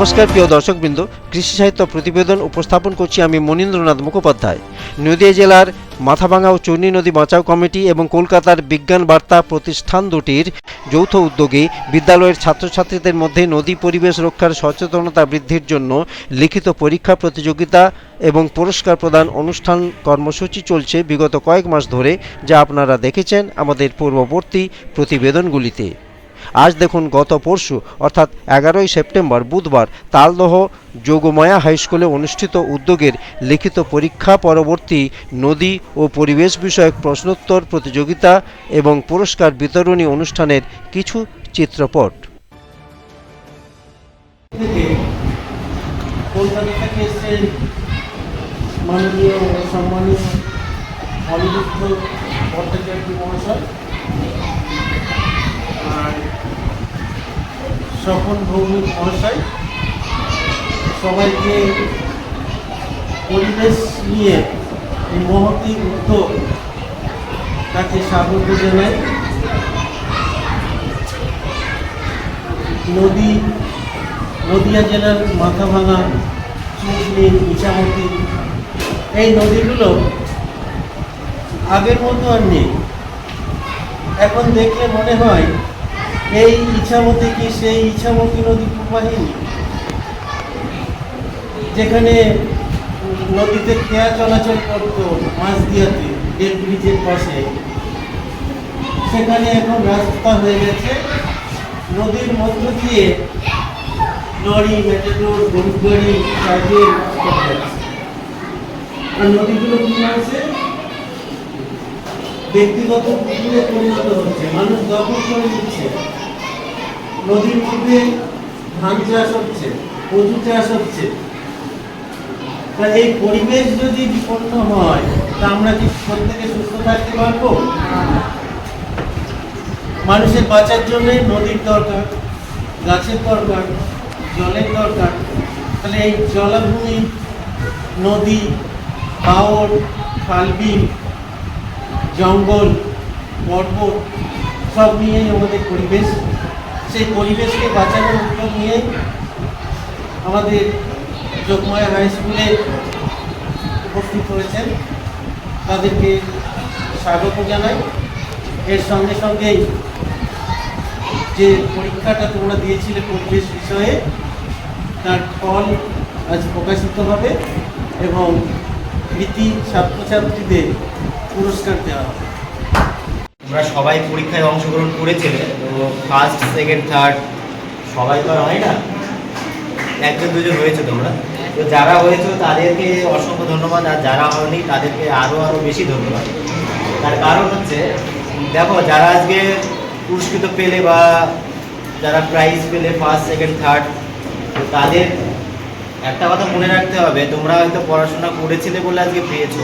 নমস্কার, প্রিয় দর্শকবৃন্দ। কৃষি সাহিত্য প্রতিবেদন উপস্থাপন করছি আমি মনীন্দ্রনাথ মুখোপাধ্যায়। নদিয়া জেলার মাথাভাঙা ও চূর্ণী নদী বাঁচাও কমিটি এবং কলকাতার বিজ্ঞান বার্তা প্রতিষ্ঠান দুটির যৌথ উদ্যোগে বিদ্যালয়ের ছাত্রছাত্রীদের মধ্যে নদী পরিবেশ রক্ষার সচেতনতা বৃদ্ধির জন্য লিখিত পরীক্ষা প্রতিযোগিতা এবং পুরস্কার প্রদান অনুষ্ঠান কর্মসূচি চলছে বিগত কয়েক মাস ধরে, যা আপনারা দেখেছেন আমাদের পূর্ববর্তী প্রতিবেদনগুলিতে। আজ দেখুন গত পরশু, অর্থাৎ এগারোই সেপ্টেম্বর বুধবার, তালদহ যোগমায়া হাই স্কুলে অনুষ্ঠিত উদ্যোগের লিখিত পরীক্ষা পরবর্তী নদী ও পরিবেশ বিষয়ক প্রশ্নোত্তর প্রতিযোগিতা এবং পুরস্কার বিতরণী অনুষ্ঠানের কিছু চিত্রপট। কলকাতা থেকে মাননীয় সম্মানীয় অনিরুদ্ধ ভট্টাচার্য মহাশয় স্বপন ভৌমিক মহাশয়। সবাইকে পরিবেশ নিয়ে এই মহতি উদ্যোগ তাকে স্বাগত জানাই। নদী, নদিয়া জেলার মাথাভাঙা চুগলি, ইছামতি, এই নদীগুলো আগের মতো আর নেই। এখন দেখলে মনে হয় এই ইছামতি কি সেই ইছামতি নদী প্রবাহিনী যেখানে নদীতে খেয়া চলাচল করতো মাছ দিয়াতে, রেল ব্রিজের পাশে। সেখানে এখন রাস্তা হয়ে গেছে। নদীর মধ্য দিয়ে লরি মেটাডোর গরুর গাড়ি, সাইকেল আর নদীগুলো কি হয়েছে? ব্যক্তিগত পুকুরে পরিণত হচ্ছে, মানুষ দখল করে নিচ্ছে নদীর মধ্যে ধান চাষ হচ্ছে, কচু চাষ হচ্ছে, তা এই পরিবেশ যদি বিপন্ন হয়, তা আমরা কি প্রত্যেকে সুস্থ থাকতে পারব? মানুষের বাঁচার জন্য নদীর দরকার, গাছের দরকার, জলের দরকার। তাহলে এই জলাভূমি, নদী পাহাড় খালবিল জঙ্গল পর্বত সব নিয়েই আমাদের পরিবেশ। সেই পরিবেশকে বাঁচানোর উদ্যোগ নিয়ে আমাদের যোগমায়া হাই স্কুলে উপস্থিত হয়েছেন। তাদেরকে স্বাগত জানাই। এর সঙ্গে সঙ্গেই যে পরীক্ষাটা তোমরা দিয়েছিলে পরিবেশ বিষয়ে, তার ফল আজ প্রকাশিত হবে এবং কৃতি ছাত্রছাত্রীদের পুরস্কার দেওয়া হবে। তোমরা সবাই পরীক্ষায় অংশগ্রহণ করেছিলে, তো ফার্স্ট সেকেন্ড থার্ড সবাই তো আর হয় না। একজন, দুজন হয়েছে তোমরা। তো যারা হয়েছে তাদেরকে অসংখ্য ধন্যবাদ, আর যারা হয়নি তাদেরকে আরও আরও বেশি ধন্যবাদ। তার কারণ হচ্ছে, দেখো যারা আজকে পুরস্কৃত পেলে বা যারা প্রাইজ পেলে ফার্স্ট সেকেন্ড থার্ড তো তাদের একটা কথা মনে রাখতে হবে, তোমরা হয়তো পড়াশোনা করেছিলে বলে আজকে পেয়েছ।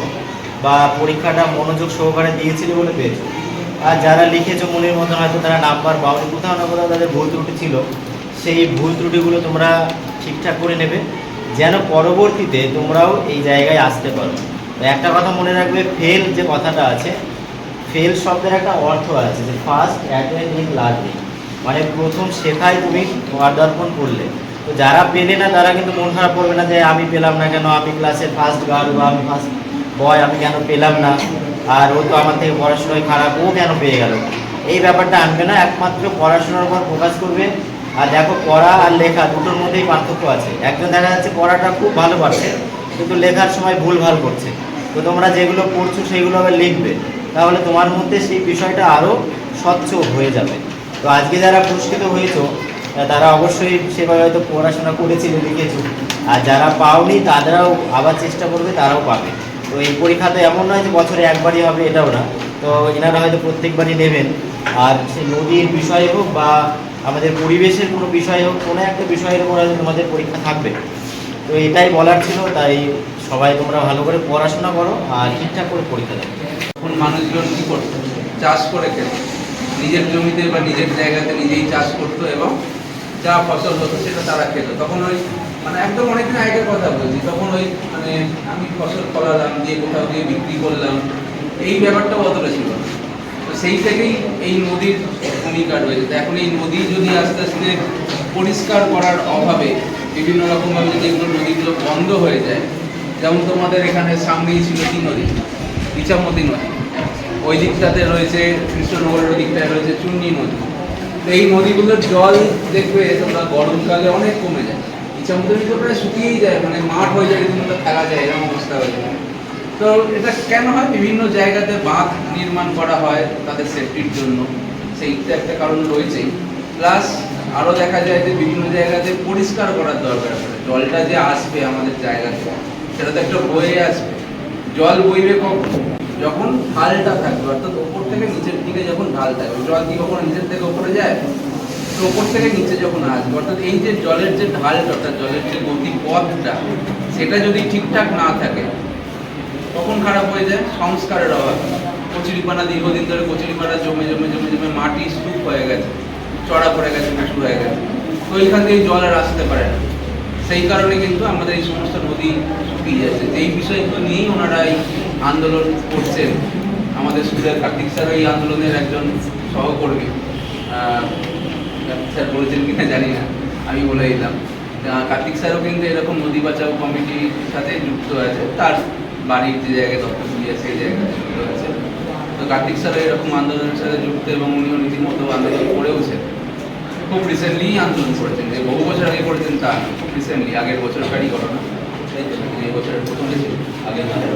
বা পরীক্ষাটা মনোযোগ সহকারে দিয়েছিলে বলে পেয়েছ। আর যারা লিখেছো মনের মতন, হয়তো তারা নাম্বার পাওনি। কোথাও না কোথাও তাদের ভুল ত্রুটি ছিল। সেই ভুল ত্রুটিগুলো তোমরা ঠিকঠাক করে নেবে। যেন পরবর্তীতে তোমরাও এই জায়গায় আসতে পারো। একটা কথা মনে রাখবে ফেল যে কথাটা আছে ফেল শব্দের একটা অর্থ আছে যে ফার্স্ট অ্যাটেন্ড ইন লার্নিং মানে প্রথম শেখায় তুমি পদার্পণ করলে। তো যারা পেলে না, তারা কিন্তু মন খারাপ করবে না যে আমি পেলাম না কেন, আমি ক্লাসের ফার্স্ট গার্ল বা আমি ফার্স্ট বয় আমি কেন পেলাম না? আর ও তো আমার থেকে পড়াশোনায় খারাপ, ও কেন পেয়ে গেল? এই ব্যাপারটা আনবে না, একমাত্র পড়াশোনার উপর ফোকাস করবে। আর দেখো, পড়া আর লেখা দুটোর মধ্যেই পার্থক্য আছে। একজন দেখা যাচ্ছে পড়াটা খুব ভালো পারছে কিন্তু লেখার সময় ভুল ভালো করছে। তো তোমরা যেগুলো পড়ছো সেগুলো আবার লিখবে। তাহলে তোমার মধ্যে সেই বিষয়টা আরও স্বচ্ছ হয়ে যাবে। তো আজকে যারা পুরস্কৃত হয়েছো তারা অবশ্যই সেভাবে হয়তো পড়াশোনা করেছিল, লিখেছো। আর যারা পাওনি তারাও আবার চেষ্টা করবে, তারাও পাবে। তো এই পরীক্ষা তো এমন নয় যে বছরে একবারই হবে, এটাও না। তো এনারা হয়তো প্রত্যেকবারই নেবেন। আর সে নদীর বিষয় হোক বা আমাদের পরিবেশের কোনো বিষয় হোক, কোনো একটা বিষয়ের উপর হয়তো তোমাদের পরীক্ষা থাকবে। তো এটাই বলার ছিল, তাই সবাই তোমরা ভালো করে পড়াশোনা করো আর ঠিকঠাক করে পরীক্ষা দেবে তখন মানুষজন কী করতো? চাষ করে খেত। নিজের জমিতে বা নিজের জায়গাতে নিজেই চাষ করতো এবং যা ফসল হতো সেটা তারা খেত। তখন ওই মানে একদম অনেকদিন আগের কথা বলছি তখন ওই মানে আমি ফসল ফলালাম, দিয়ে কোথাও দিয়ে বিক্রি করলাম, এই ব্যাপারটা অতটা ছিল তো সেই থেকেই এই নদীর ভূমিকা রয়েছে। এখন এই নদী যদি আস্তে আস্তে পরিষ্কার করার অভাবে বিভিন্ন রকমভাবে যদি এগুলো নদীগুলো বন্ধ হয়ে যায়, যেমন তোমাদের এখানে সামনেই ছিল কি নদী? ইচামতি নদী। ওই দিকটাতে রয়েছে কৃষ্ণনগরের দিকটায় রয়েছে চুন্নি নদী। তো এই নদীগুলোর জল দেখবে তোমরা গরমকালে অনেক কমে যায়। তো প্রায় শুকিয়েই যায় মানে মাঠ হয়ে যায় রীতিমতো খেলা যায়, এরকম অবস্থা হয়ে যায়। তো এটা কেন হয়? বিভিন্ন জায়গাতে বাঁধ নির্মাণ করা হয় তাদের সেফটির জন্য। সেইটা একটা কারণ রয়েছেই। প্লাস আরও দেখা যায় যে বিভিন্ন জায়গাতে পরিষ্কার করার দরকার পড়ে জলটা যে আসবে আমাদের জায়গাতে সেটা তো একটা বয়ে আসবে। জল বইবে কখন? যখন ঢালটা থাকবে, অর্থাৎ ওপর থেকে নিচের দিকে যখন ঢাল থাকবে, জল কি কখনো নিচের থেকে ওপরে যায়? ওপর থেকে নিচে যখন আসবে, অর্থাৎ এই যে জলের যে ঢালটা, অর্থাৎ জলের যে গতি পথটা, সেটা যদি ঠিকঠাক না থাকে, তখন খারাপ হয়ে যায়, সংস্কারের অভাব। কচুরিপানা দীর্ঘদিন ধরে কচুরিপানা জমে জমে জমে জমে মাটি স্তূপ হয়ে গেছে, চড়া পড়ে গেছে উঁচু হয়ে গেছে। তো এইখান থেকে জল আর আসতে পারে না। সেই কারণে কিন্তু আমাদের এই সমস্ত নদী শুকিয়ে যাচ্ছে। এই বিষয়গুলো নিয়েই ওনারা এই আন্দোলন করছেন, আমাদের স্কুলের কার্তিক স্যার এই আন্দোলনের একজন সহকর্মী স্যার বলেছেন কিনা জানি না, আমি বলে দিলাম। কার্তিক স্যারও কিন্তু এরকম নদী বাঁচাও কমিটির সাথে যুক্ত আছে, তার বাড়ির যে জায়গায় আছে, সেই জায়গায় যুক্ত আছে। তো কার্তিক স্যারও এরকম আন্দোলনের সাথে যুক্ত এবং উনিও রীতিমতো আন্দোলন করেওছেন খুব রিসেন্টলি আন্দোলন করেছেন, যে বহু বছর আগে করেছেন তা খুব রিসেন্টলি আগের বছরকারই ঘটনা। এই বছরের প্রথম আগের বছর।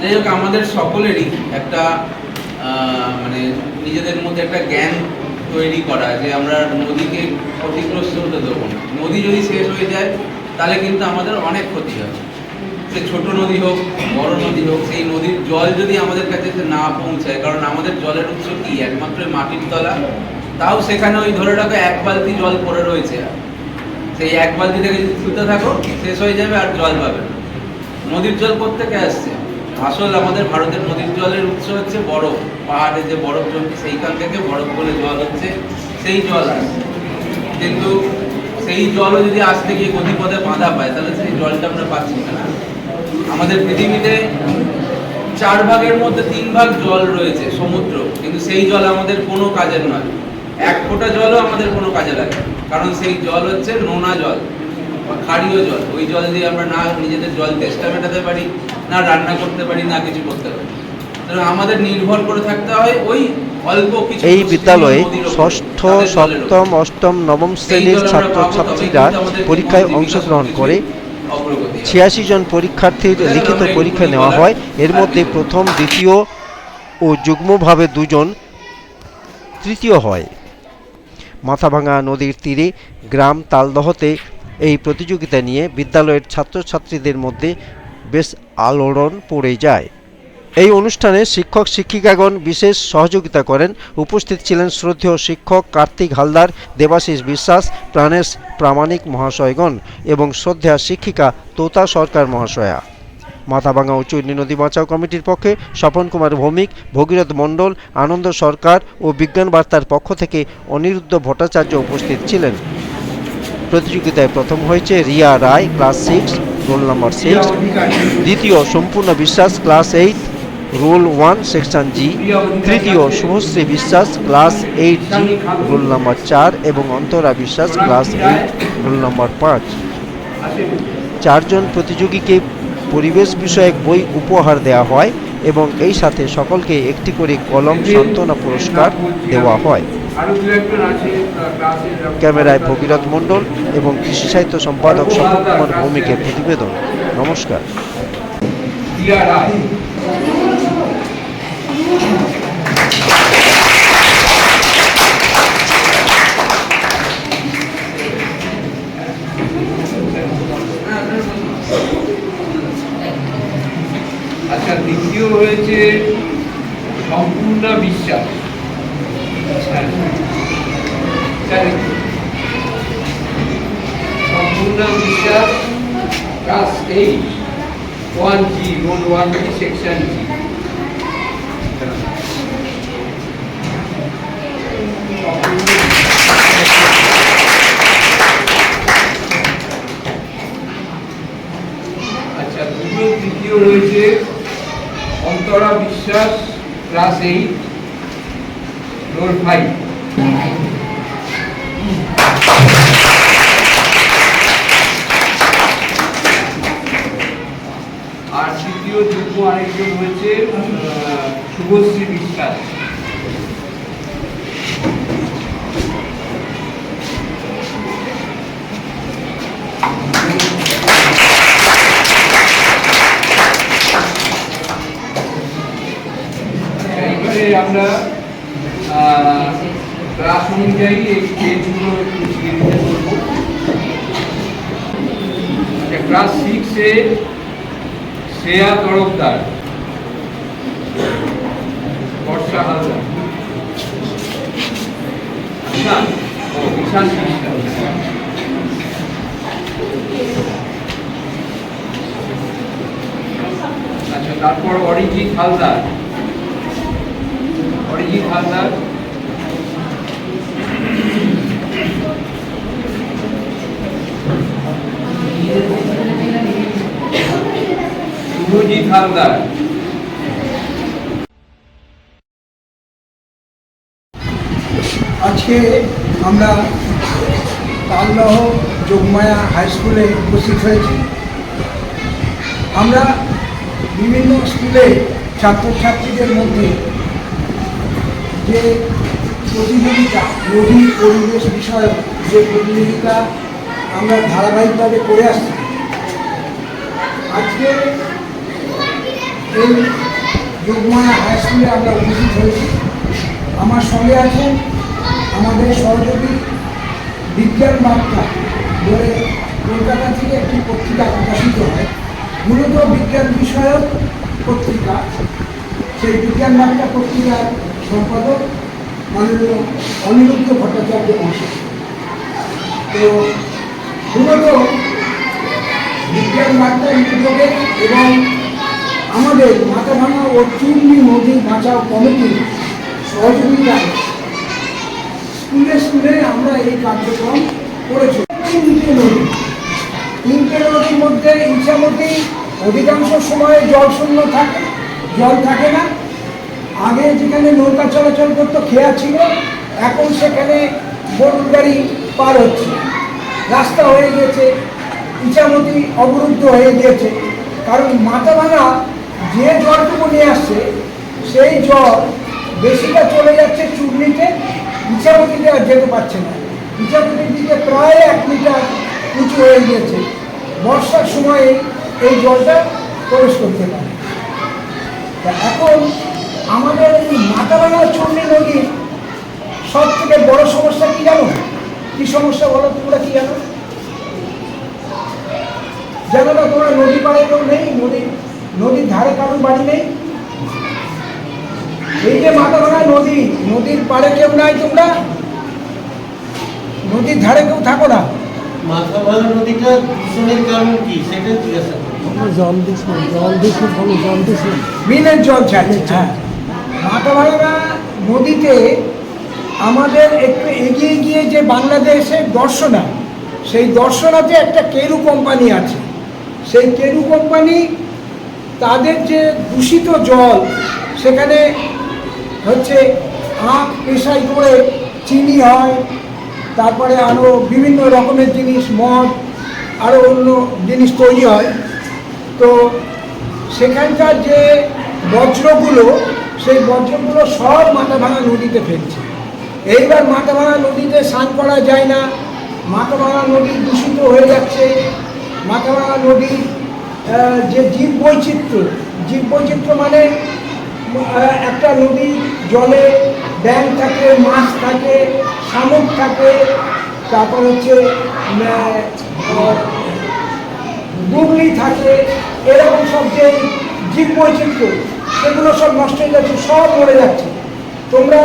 যাই হোক, আমাদের সকলেরই একটা মানে নিজেদের মধ্যে একটা জ্ঞান তৈরি করা যে আমরা নদীকে ক্ষতিগ্রস্ত হতে দেবো না। নদী যদি শেষ হয়ে যায়, তাহলে কিন্তু আমাদের অনেক ক্ষতি হয় সে ছোট নদী হোক, বড় নদী হোক, সেই নদীর জল যদি আমাদের কাছে না পৌঁছায়, কারণ আমাদের জলের উৎস কি? একমাত্র মাটির তলা। তাও সেখানে ওই ধরে রাখো, এক বালতি জল পড়ে রয়েছে সেই এক বালতি থেকে যদি তুলতে থাকো, শেষ হয়ে যাবে আর জল পাবে নদীর জল কোথেকে আসছে? আসল আমাদের ভারতের নদীর জলের উৎস হচ্ছে বরফ। পাহাড়ে যে বরফ জমছে, সেইখান থেকে বরফ বলে জল হচ্ছে, সেই জল আসছে কিন্তু সেই জলও যদি আসতে গিয়ে গতিপথে বাঁধা পায়, তাহলে সেই জলটা আমরা পাচ্ছি না। আমাদের পৃথিবীতে চার ভাগের মধ্যে তিন ভাগ জল রয়েছে, সমুদ্র। কিন্তু সেই জল আমাদের কোনো কাজের নয়। এক ফোঁটা জলও আমাদের কোনো কাজে লাগে। কারণ সেই জল হচ্ছে নোনা জল, বা ক্ষারীয় জল। ওই জল দিয়ে আমরা না নিজেদের জল তেষ্টা মেটাতে পারি না রান্না করতে পারি না কিছু করতে পারি। আমাদের নির্ভর করে থাকতে হয় ওই অল্প কিছু এই বিদ্যালয়ে ষষ্ঠ। সপ্তম অষ্টম নবম শ্রেণির ছাত্রছাত্রীরা পরীক্ষায় অংশগ্রহণ করে ছিয়াশি জন পরীক্ষার্থীর লিখিত পরীক্ষা নেওয়া হয়। এর মধ্যে প্রথম দ্বিতীয় ও যুগ্মভাবে দুজন তৃতীয় হয়। মাথাভাঙা নদীর তীরে গ্রাম তালদহতে এই প্রতিযোগিতা নিয়ে বিদ্যালয়ের ছাত্রছাত্রীদের মধ্যে বেশ আলোড়ন পড়ে যায়। এই অনুষ্ঠানে শিক্ষক শিক্ষিকাগণ বিশেষ সহযোগিতা করেন। উপস্থিত ছিলেন শ্রদ্ধেয় শিক্ষক কার্তিক হালদার, দেবাশিস বিশ্বাস, প্রাণেশ প্রামাণিক মহাশয়গণ এবং শ্রদ্ধেয়া শিক্ষিকা তোতা সরকার মহাশয়া। মাথাভাঙা উঁচু নদী বাঁচাও কমিটির পক্ষে স্বপন কুমার ভৌমিক, ভগীরথ মণ্ডল, আনন্দ সরকার ও বিজ্ঞান বার্তার পক্ষ থেকে অনিরুদ্ধ ভট্টাচার্য উপস্থিত ছিলেন। প্রতিযোগিতায় প্রথম হয়েছে Riya Roy, class six roll number six দ্বিতীয়, Sampurna Biswas class eight roll one section G তৃতীয় Shubhashree Biswas class eight G roll number চার এবং Antara Biswas class eight roll number পাঁচ। চারজন প্রতিযোগীকে পরিবেশ বিষয়ক বই উপহার দেওয়া হয় এবং এই সাথে সকলকে একটি করে কলম সান্ত্বনা পুরস্কার দেওয়া হয়। ক্যামেরায় ভগীরথ মণ্ডল এবং কৃষি সাহিত্য সম্পাদক স্বপন কুমার ভৌমিকের প্রতিবেদন। নমস্কার। আচ্ছা দ্বিতীয় হয়েছে সম্পূর্ণ বিশ্বাস হ্যাঁ। ক্লাস ওয়ান ওয়ান জি আচ্ছা দুটো তৃতীয় রয়েছে Antara Biswas class eight five Shreya Tarafdar. Biswas আচ্ছা তারপর অরিজিৎ হালদার। অরিজিৎ হালদার শুভজিৎ হালদার আজকে আমরা তালদহ যোগমায়া হাই স্কুলে উপস্থিত হয়েছি। আমরা বিভিন্ন স্কুলে ছাত্রছাত্রীদের মধ্যে যে প্রতিযোগিতা নদী পরিবেশ বিষয়ক যে প্রতিযোগিতা আমরা ধারাবাহিকভাবে করে আসছি, আজকে এই যোগমায়া হাই স্কুলে আমরা উপস্থিত হয়েছি। আমার সঙ্গে আছেন আমাদের সহযোগী বিজ্ঞান বার্তা বলে কলকাতা থেকে একটি পত্রিকা প্রকাশিত হয়। মূলত বিজ্ঞান বিষয়ক পত্রিকা। সেই বিজ্ঞান বার্তা পত্রিকার সম্পাদক মাননীয় অনিরুদ্ধ ভট্টাচার্য মহাশয়। তো মূলত বিজ্ঞান বার্তা উদ্যোগে এবং আমাদের মাথাভাঙা ও চুন্নি নদী বাঁচাও কমিটির সহযোগিতায় স্কুলে স্কুলে আমরা এই কার্যক্রম করেছি। তিনটে নদী তিনটে নদীর মধ্যে, ইচ্ছামতি অধিকাংশ সময়ে জল শূন্য থাকে, জল থাকে না। আগে যেখানে নৌকা চলাচল করতো, খেয়া ছিল, এখন সেখানে গরুর গাড়ি পার হচ্ছে। রাস্তা হয়ে গেছে ইচ্ছামতি অবরুদ্ধ হয়ে গিয়েছে। কারণ মাথা ভাঙা যে জলটুকু নিয়ে আসছে, সেই জল বেশিটা চলে যাচ্ছে চূর্ণিতে ইচ্ছামতিতে আর যেতে পারছে না। ইচ্ছামতির দিকে প্রায় এক মিটার উঁচু হয়ে গিয়েছে। বর্ষার সময়ে এই জলটা প্রবেশ করতে পারে। তা এখন আমাদের এই মাথাভাঙা চূর্ণি নদীর সব থেকে বড় সমস্যা কি জানো? কি সমস্যা বলো তোমরা কি জানো? জানো না তোমরা নদী পাড়ে কেউ নেই? নদী নদীর ধারে কারোর বাড়ি নেই? এই যে মাথা মাথাভাঙা নদী নদীর পাড়ে কেউ নাই তোমরা? নদীর ধারে কেউ থাকো না। মাথা নদীটা দূষণের কারণ কি? সেটা জিজ্ঞাসা জল দূষণ জল দূষণ হলো জল দূষণ মিনের জল ছাড়ছে হ্যাঁ। মাথাভাঙা নদীতে আমাদের একটু এগিয়ে গিয়ে যে বাংলাদেশের দর্শনা সেই দর্শনাতে একটা কেরু কোম্পানি আছে। সেই কেরু কোম্পানি তাদের যে দূষিত জল সেখানে হচ্ছে আখ পেশাই করে চিনি হয় তারপরে আরও বিভিন্ন রকমের জিনিস মদ আরও অন্য জিনিস তৈরি হয়। তো সেখানকার যে বজ্রগুলো সেই বজ্রগুলো সব মাথাভাঙা নদীতে ফেলছে। এইবার মাথাভাঙা নদীতে স্নান করা যায় না। মাথাভাঙা নদী দূষিত হয়ে যাচ্ছে। মাথাভাঙা আহ, যে জীব বৈচিত্র্য জীব বৈচিত্র্য মানে একটা নদী, জলে ব্যাং থাকে, মাছ থাকে, শামুক থাকে, তারপর হচ্ছে গুগলি থাকে, এরকম সব যে জীব বৈচিত্র্য, সেগুলো সব নষ্ট হয়ে যাচ্ছে, সব মরে যাচ্ছে। তোমরা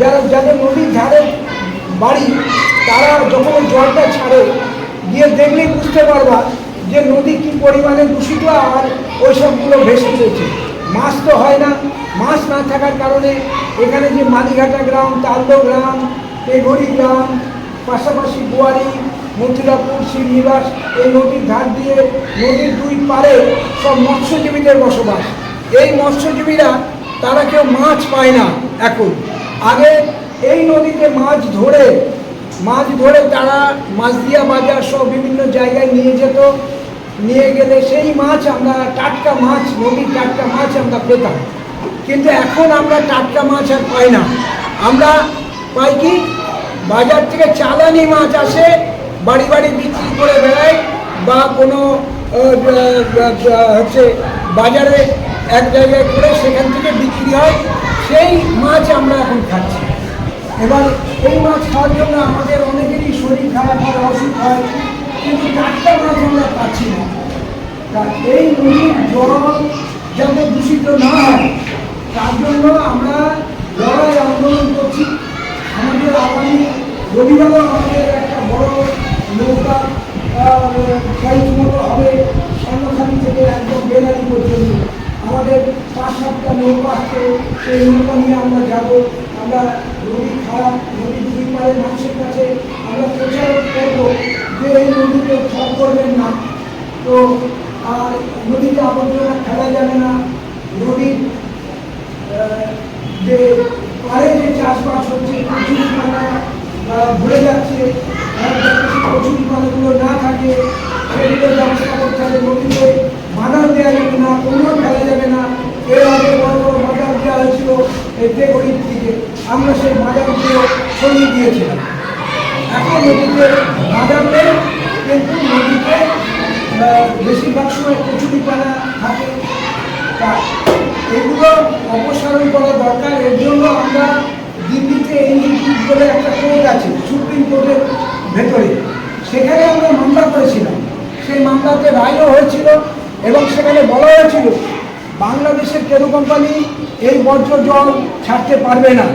যারা, যাদের নদীর ধারে বাড়ি, তারা যখন জলটা ছাড়ে, গিয়ে দেখলেই বুঝতে পারবা যে নদী কি পরিমাণে দূষিত আর ওই সবগুলো ভেসে চলেছে। মাছ তো হয় না, মাছ না থাকার কারণে এখানে যে মালিঘাটা গ্রাম তালদো গ্রাম, পেঘড়ি গ্রাম, পাশাপাশি গোয়ারি মথুরাপুর, শ্রীনিবাস, এই নদীর ধার দিয়ে নদীর দুই পারে সব মৎস্যজীবীদের বসবাস। এই মৎস্যজীবীরা, তারা কেউ মাছ পায় না এখন। আগে এই নদীতে মাছ ধরে মাছ ধরে তারা মাছদিয়া বাজার সব বিভিন্ন জায়গায় নিয়ে যেত। নিয়ে গেলে সেই মাছ আমরা টাটকা মাছ, নদীর টাটকা মাছ আমরা পেতাম। কিন্তু এখন আমরা টাটকা মাছ আর পাই না। আমরা পাই কি? বাজার থেকে চালানি মাছ আসে, বাড়ি বাড়ি বিক্রি করে বেড়ায় বা কোনো হচ্ছে বাজারে এক জায়গায় করে সেখান থেকে বিক্রি হয়, সেই মাছ আমরা এখন খাচ্ছি। এবার এই মাছ খাওয়ার জন্য আমাদের অনেকেরই শরীর খারাপ হয়, অসুখ হয়। কিন্তু টাটকা মাছ আমরা পাচ্ছি না। তা এই নদীর জল যাতে দূষিত না হয়। তার জন্য আমরা লড়াই আন্দোলন করছি। আমাদের আগামী রবিবারও আমাদের একটা বড় নৌকা মতো হবে স্বর্ণখানি থেকে একদম বেলারি পর্যন্ত। আমাদের পাঁচ সাতটা নৌকা আছে, সেই নৌকা নিয়ে আমরা যাব। আমরা নদী খারাপ নদী দুই পাড়ের মানুষের কাছে আমরা প্রচার করব এই নদীকে খারাপ করবেন না। তো আর নদীতে আবর্জনা ফেলা যাবে না। নদীর যে পাড়ে যে চাষবাস হচ্ছে কচুরি পানা ভরে যাচ্ছে। কচুরি পানাগুলো না থাকে, সেগুলোর ব্যবস্থা করতে হবে। নদীতে বাঁধান দেওয়া যাবে না কোনো ফেলা যাবে না। এর আগে বড় বড় বাজার দেওয়া হয়েছিল এই বেগড়ির দিকে আমরা সেই বাজারগুলো সরিয়ে দিয়েছিলাম। এখন নদীতে বাজার কিন্তু নদীতে বেশিরভাগ সময় কচুরি পানা থাকে তা এগুলো অপসারণ করা দরকার এর জন্য আমরা দিল্লিতে এনজিটি বলে একটা কোর্ট আছে সুপ্রিম কোর্টের ভেতরে সেখানে আমরা মামলা করেছিলাম সেই মামলাতে রায়ও হয়েছিল এবং সেখানে বলা হয়েছিল বাংলাদেশের কেরু কোম্পানি এই বর্জ্য জল ছাড়তে পারবে না।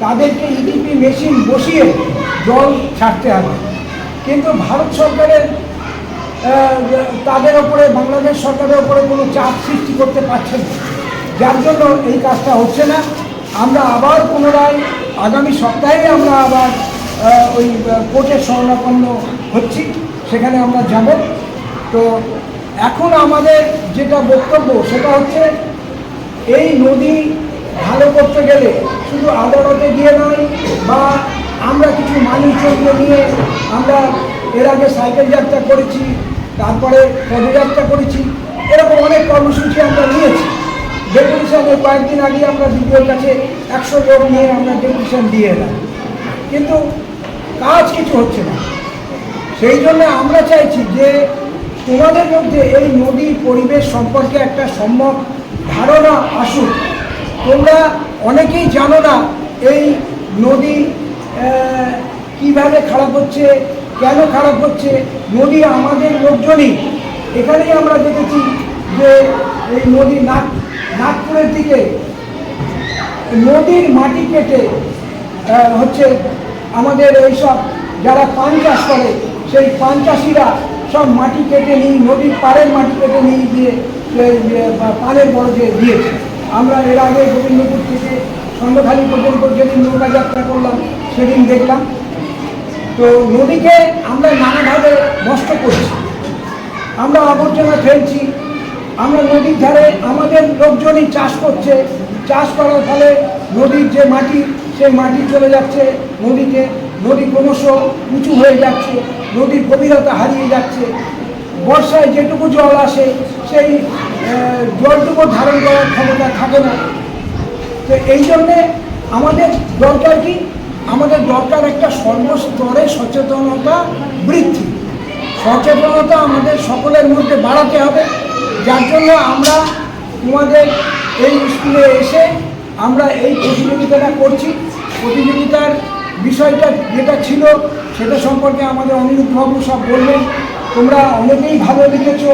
তাদেরকে ইডিপি মেশিন বসিয়ে জল ছাড়তে হবে। কিন্তু ভারত সরকারের তাদের ওপরে, বাংলাদেশ সরকারের ওপরে কোনো চাপ সৃষ্টি করতে পারছে না। যার জন্য এই কাজটা হচ্ছে না। আমরা আবার পুনরায়, আগামী সপ্তাহে আমরা আবার ওই কোর্টের শরণাপন্ন হচ্ছি। সেখানে আমরা যাব। তো এখন আমাদের যেটা বক্তব্য, সেটা হচ্ছে এই নদী ভালো করতে গেলে শুধু আদালতে গিয়ে নয়, বা আমরা কিছু মানুষজনকে নিয়ে আমরা এর আগে সাইকেল যাত্রা করেছি, তারপরে পদযাত্রা করেছি, এরকম অনেক কর্মসূচি আমরা নিয়েছি। ডেপুটেশনে কয়েকদিন আগে আমরা বিডিওর কাছে একশো লোক নিয়ে আমরা ডেপুটেশন দিয়ে এলাম। কিন্তু কাজ কিছু হচ্ছে না। সেই জন্য আমরা চাইছি যে তোমাদের মধ্যে এই নদী পরিবেশ সম্পর্কে একটা সম্যক ধারণা আসুক। তোমরা অনেকেই জানো না, এই নদী কীভাবে খারাপ হচ্ছে, কেন খারাপ হচ্ছে, নদী আমাদের লোকজনই। এখানেই আমরা দেখেছি যে এই নদী নাগ, নাগপুরের দিকে নদীর মাটি কেটে হচ্ছে আমাদের এইসব যারা পান চাষ করে, সেই পান চাষিরা সব মাটি কেটে নিই নদীর পাড়ের মাটি কেটে নিয়ে গিয়ে পানের বরজে দিয়েছে। আমরা এর আগে গোবিন্দপুর থেকে সন্ধ্যখালী পর্যন্ত যেদিন নৌকা যাত্রা করলাম সেদিন দেখলাম, তো নদীকে আমরা নানাভাবে নষ্ট করছি। আমরা আবর্জনা ফেলছি, আমরা নদীর ধারে আমাদের লোকজনই চাষ করছে। চাষ করার ফলে নদীর যে মাটি, সেই মাটি চলে যাচ্ছে। নদীতে, নদী ক্রমশ উঁচু হয়ে যাচ্ছে, নদীর গভীরতা হারিয়ে যাচ্ছে। বর্ষায় যেটুকু জল আসে, সেই জলটুকু ধারণ করার ক্ষমতা থাকে না। তো এই জন্যে আমাদের দরকার কি? আমাদের দরকার একটা সর্বস্তরে সচেতনতা বৃদ্ধি। সচেতনতা আমাদের সকলের মধ্যে বাড়াতে হবে। যার জন্য আমরা তোমাদের এই স্কুলে এসে আমরা এই প্রতিযোগিতাটা করছি। প্রতিযোগিতার বিষয়টা যেটা ছিল সেটা সম্পর্কে আমাদের অনিরুদ্ধবাবু সব বললেন। তোমরা অনেকেই ভালো লিখেছো।